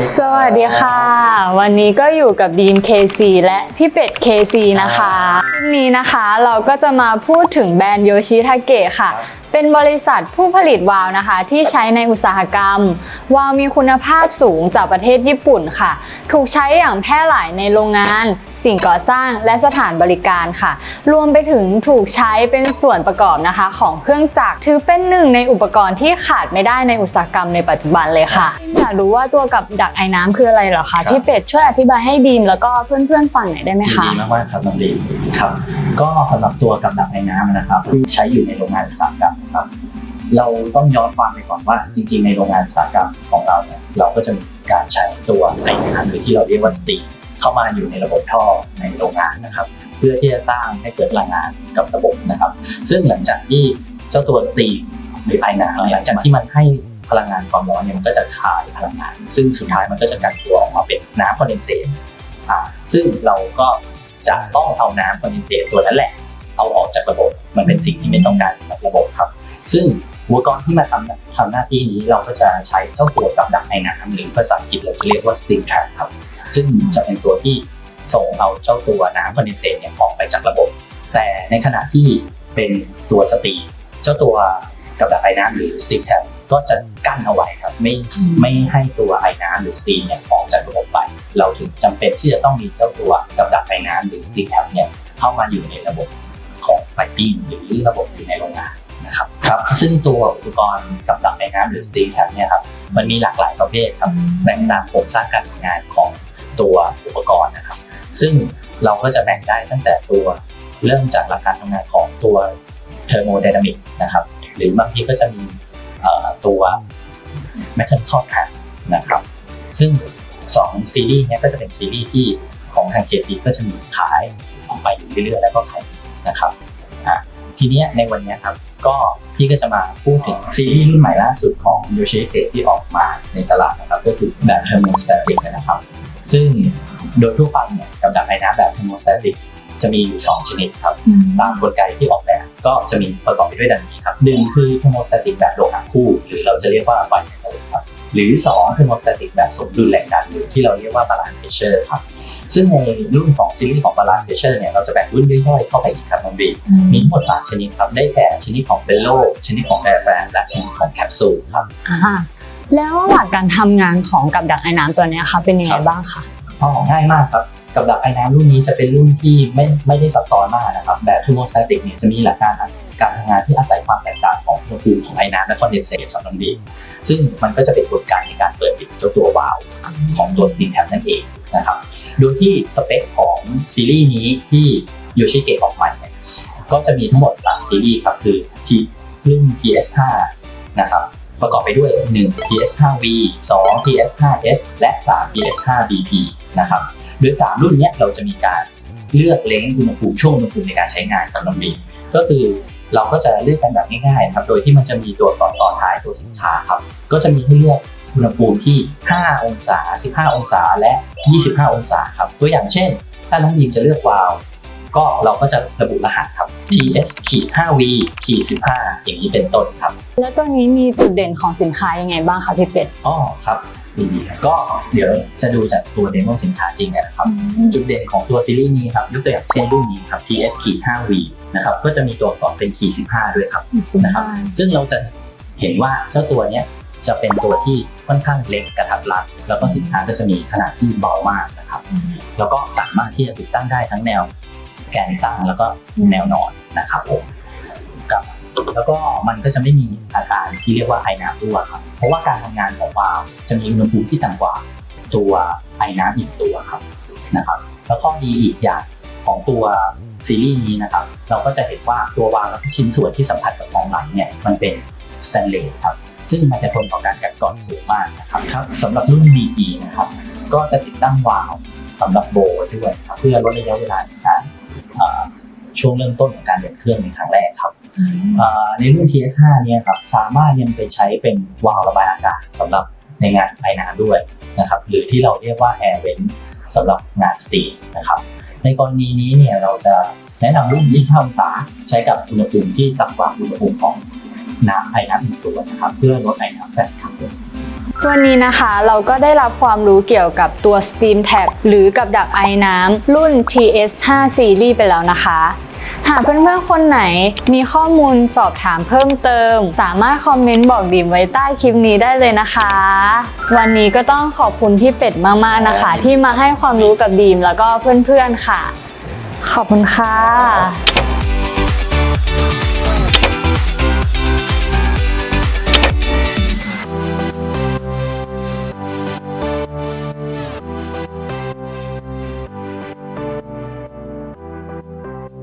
ดีสวัสดีค่ะ วันนี้ก็อยู่กับดีม KC และพี่เป็ด KC นะคะคลิปนี้นะคะเราก็จะมาพูดถึงแบรนด์โยชิทาเกะค่ะ เป็นบริษัทผู้ผลิตวาล์วนะคะ ที่ใช้ในอุตสาหกรรม วาล์วมีคุณภาพสูงจากประเทศญี่ปุ่นค่ะ ถูกใช้อย่างแพร่หลายในโรงงาน สิ่งก่อสร้างและสถานบริการค่ะ รวมไปถึงถูกใช้เป็นส่วนประกอบนะคะ ของเครื่องจักรถือเป็นหนึ่งในอุปกรณ์ที่ขาดไม่ได้ในอุตสาหกรรมในปัจจุบันเลยค่ะอยากรู้ว่าตัวกับดักไอ้น้ำคืออะไรเหรอคะพี่เป็ดช่วยอธิบายให้บีมแล้วก็เพื่อนๆฟังหน่อยได้ไหมยินคะ ดีมากๆครับน้องดีครับ ก็สำหรับตัวกับดักไอ้น้ำนะครับที่ใช้อยู่ในโรงงานอุตสาหกรรมนะครับ เราต้องย้อนความไปก่อนว่าจริง ๆ ในโรงงานอุตสาหกรรมของเราเนี่ยเราก็จะมีการใช้ตัวไอ้น้ำหรือที่เราเรียกว่าสตีม เข้ามาอยู่ในระบบท่อในโรงงานนะครับ เพื่อที่จะสร้างให้เกิดพลังงานกับระบบนะครับ ซึ่งหลังจากที่เจ้าตัวสตีมหรือไอ้น้ำหลังจากที่มันให้พลังงานความร้อนเนี่ยมันก็จะคายพลังงาน ซึ่งสุดท้ายมันก็จะกันตัวออกมาเป็นน้ำคอนเดนเซตอ่าซึ่งเราก็จะต้องเอาน้ำคอนเดนเซตตัวนั้นแหละเอาออกจากระบบ มันเป็นสิ่งที่ไม่ต้องการสำหรับระบบครับ ซึ่งอุปกรณ์ที่มาทำทำหน้าที่นี้เราก็จะใช้เจ้าตัวกับดักไอน้ำหรือภาษาอังกฤษเราจะเรียกว่า steam trap ครับ ซึ่งจะเป็นตัวที่ส่งเอาเจ้าตัวน้ำคอนเดนเซตเนี่ยออกไปจากระบบ แต่ในขณะที่เป็นตัวสตรีมเจ้าตัวกับดักไอ้น้ำหรือ steam trap ก็จะกั้นเอาไว้ครับไม่ไม่ให้ตัวไอ้น้ำหรือสตรีมเนี่ยออกจากระบบไป เราถึงจำเป็นที่จะต้องมีเจ้าตัวกับดักไอ้น้ำหรือ steam trap เนี่ยเข้ามาอยู่ในระบบของไฟปิ้งหรือระบบอยู่ในโรงงานนะครับครับซึ่งตัวอุปกรณ์กับดักไอ้น้ำหรือ steam trap เนี่ยครับมันมีหลากหลายประเภทครับแบ่งตามโครงสร้างการทำงานของ ตัวอุปกรณ์นะครับ ซึ่งเราก็จะแบ่งได้ตั้งแต่ตัวเริ่มจากหลักการทำงานของตัวเทอร์โมไดนามิกนะครับ หรือบางทีก็จะมีตัว mechanical track นะครับ ซึ่ง 2 ซีรีส์นี้ก็จะเป็นซีรีส์ที่ของทาง KC ก็จะมีขายออกไปอยู่เรื่อยๆ แล้วก็ขายนะครับทีนี้ในวันนี้ครับก็พี่ก็จะมาพูดถึงซีรีส์รุ่นใหม่ล่าสุดของ Yoshite ที่ออกมาในตลาดนะครับ ก็คือแบบ thermostatic นะครับ ซึ่งโดยทั่วไปเนี่ยกับดักไอ้น้ำแบบ thermostatic จะมีอยู่ 2 ชนิดครับ ตามกลไกที่ออกแบบก็จะมีประกอบไปด้วยดังนี้ครับหนึ่งคือ thermostatic แบบโลหะคู่ หรือเราจะเรียกว่า bimetallic ครับหรือ2 thermostatic แบบสมดุลแรงดันหรือที่เราเรียกว่า balance pressure ครับซึ่งในรุ่นของซีรีส์ของ balance pressure เนี่ยเราจะแบ่งรุ่นย่อยๆเข้าไปอีกครับน้องบีมีทั้งหมด3ชนิดครับได้แก่ชนิดของ bellow ชนิดของ diaphragm และชนิดของแคปซูลครับอ่า แล้วหลักการทำงานของกับดักไอ้น้ำตัวเนี้ยค่ะเป็นยังไงบ้างคะอ๋อง่ายมากครับกับดักไอ้น้ำรุ่นนี้จะเป็นรุ่นที่ไม่ไม่ได้ซับซ้อนมากนะครับแบบ thermostatic เนี่ยจะมีหลักการการทำงานที่อาศัยความแตกต่างของอุณหภูมิของไอ้น้ำและคอนเดนเซตครับน้องบีซึ่งมันก็จะเป็นกลไกในการเปิดปิดเจ้าตัววาล์วของตัว steam tap นั่นเองนะครับ โดยที่สเปคของซีรีส์นี้ที่โยชิเกะออกมาเนี่ยก็จะมีทั้งหมด 3 ซีรีส์ครับ คือ P รุ่น PS5 นะครับ ประกอบไปด้วย 1 PS5V 2 PS5S และ 3 PS5BP นะครับโดย 3 รุ่นนี้เราจะมีการเลือกเลงอุณหภูมิช่วงอุณหภูมิในการใช้งานกับน้องบีก็คือเราก็จะเลือกกันแบบง่ายๆนะครับ โดยที่มันจะมีตัวสอักษรต่อท้ายตัวสินค้าครับ ก็จะมีให้เลือกอุณหภูมิที่ 5 องศา 15 องศา และ 25 องศาครับ ตัวอย่างเช่น ถ้าน้องบีมจะเลือกวาล์วก็เราก็จะระบุรหัสครับ TS 5V 15 อย่างนี้เป็นต้นครับ แล้วตัวนี้มีจุดเด่นของสินค้ายังไงบ้างคะพี่เป็ดอ๋อครับดีๆครับก็เดี๋ยวจะดูจากตัวเดโมสินค้าจริงนะครับ จุดเด่นของตัวซีรีส์นี้ครับยกตัวอย่างเช่นรุ่นนี้ครับ PS 5V นะครับก็จะมีตัวอักษรเป็น15 ด้วยครับสินนะครัค้าบซึ่งเราจะเห็นว่าเจ้าตัวเนี้ยจะเป็นตัวที่ค่อนข้างเล็กกระทัดรัด แล้วก็สินค้าก็จะมีขนาดที่เบามากนะครับ แล้วก็สามารถที่จะติดตั้งได้ทั้งแนวแกนตั้งแล้วก็แนวนอน นะครับผมกับแล้วก็มันก็จะไม่มีอาการที่เรียกว่าไอน้ำรั่วครับเพราะว่าการทำงานของวาล์วจะมีอุณหภูมิที่ต่ำกว่าตัวไอน้ำอีกตัวครับนะครับ แล้วข้อดีอีกอย่างของตัวซีรีส์นี้นะครับ เราก็จะเห็นว่าตัววาล์วและชิ้นส่วนที่สัมผัสกับของไหลเนี่ยมันเป็นสแตนเลสครับซึ่งมันจะทนต่อการกัดกร่อนสูงมากนะครับครับสำหรับรุ่น BE นะครับ ก็จะติดตั้งวาล์วสำหรับโบว์ด้วยครับเพื่อลดระยะเวลาในการเอ่อ ช่วงเริ่มต้นของการเดินเครื่องในครั้งแรกครับเอ่อในรุ่น TS5 เนี่ยครับสามารถยังไปใช้เป็นวาล์วระบายอากาศสำหรับในงานไอน้ำด้วยนะครับหรือที่เราเรียกว่า air vent สำหรับงานสตรีมนะครับในกรณีนี้เนี่ยเราจะแนะนำรุ่น25องศาใช้กับอุณหภูมิที่ต่ำกว่าอุณหภูมิของน้ำไอน้ำอีกตัวนะครับเพื่อลดไอน้ำแฟนครับผมวันนี้นะคะเราก็ได้รับความรู้เกี่ยวกับตัว Steam Tab หรือกับดักไอน้ำรุ่น TS5 Series ไปแล้วนะคะ หากเพื่อนๆ คนไหนมีข้อมูลสอบถามเพิ่มเติม สามารถคอมเมนต์บอกดีมไว้ใต้คลิปนี้ได้เลยนะคะ วันนี้ก็ต้องขอบคุณพี่เป็ดมากๆนะคะ ที่มาให้ความรู้กับดีมแล้วก็เพื่อนๆค่ะ ขอบคุณค่ะ